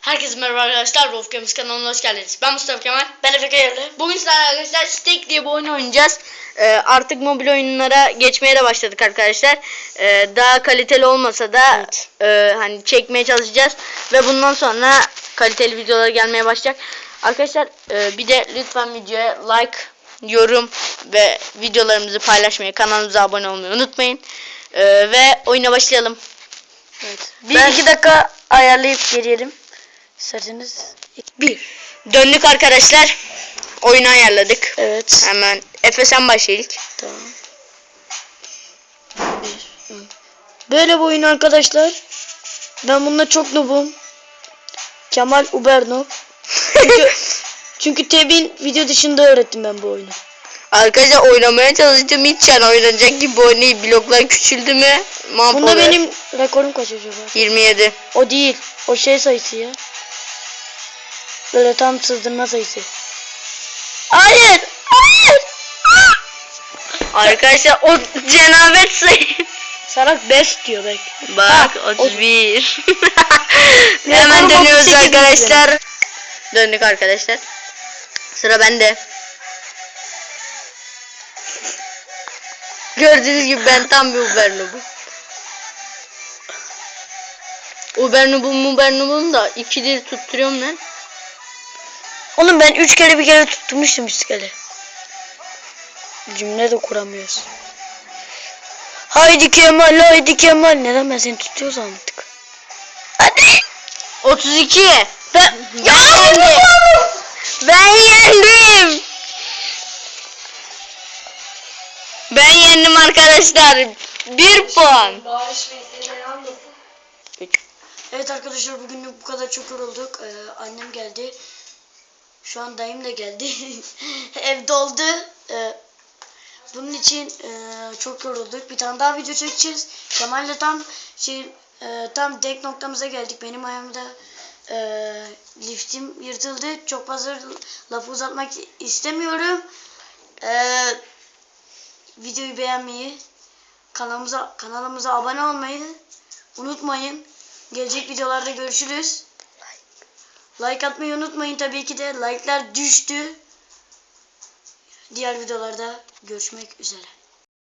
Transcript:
Herkese merhaba arkadaşlar. Wolf Games kanalına hoş geldiniz. Ben Mustafa Kemal. Ben Efe Kayalı. Bugün sizlerle arkadaşlar Stake diye bir oyun oynayacağız. Ee, artık mobil oyunlara geçmeye de başladık arkadaşlar. Ee, daha kaliteli olmasa da Evet. e, hani çekmeye çalışacağız. Ve bundan sonra kaliteli videolar gelmeye başlayacak. Arkadaşlar e, bir de lütfen videoya like, yorum ve videolarımızı paylaşmayı, kanalımıza abone olmayı unutmayın. Ee, ve oyuna başlayalım. Evet. Bir Ben- iki dakika ayarlayıp gelelim. İsterseniz. Bir. Döndük arkadaşlar. Oyunu ayarladık. Evet. Hemen Efe sen başla ilk. Tamam. Bir. Böyle bir oyun arkadaşlar. Ben bunda çok noobum. Kemal Uber noob. Çünkü, çünkü Tebin video dışında öğrettim ben bu oyunu. Arkadaşlar oynamaya çalıştım hiç yani oynanacak gibi oynayıp bloklar küçüldü mü mahvolur. Bunda benim rekorum kaç acaba? 27. O değil. O şey sayısı ya. Böyle tam sızdırma sayısı. Hayır! Hayır! Arkadaşlar o cenabet sayı. Salak best diyor bek. Bak Ha, 31. Ne Hemen dönüyoruz 38 arkadaşlar. Döndük arkadaşlar. Sıra bende. Gördüğünüz gibi ben tam bir Uber noob'um. Uber noob'um Uber noob'um da ikidir tutturuyorum ben. Oğlum ben üç kere bir kere tutturmuştum bisikleti. Cümle de kuramıyoruz. Haydi Kemal haydi Kemal. Neden ben seni tutuyorsam artık. Hadi. 32. Ben, Ben yendim. Ben yendim. Ben yendim arkadaşlar. Bir puan. Evet arkadaşlar bugünlük bu kadar çok yorulduk. Ee, annem geldi. Şu an dayım da geldi. Ev doldu. Ee, bunun için e, çok yorulduk. Bir tane daha video çekeceğiz. Kemal'le tam şey e, tam tek noktamıza geldik. Benim ayağımda e, liftim yırtıldı. Çok fazla lafı uzatmak istemiyorum. E, videoyu beğenmeyi, kanalımıza kanalımıza abone olmayı unutmayın. Gelecek videolarda görüşürüz. Like atmayı unutmayın tabii ki de. Like'lar düştü. Diğer videolarda görüşmek üzere.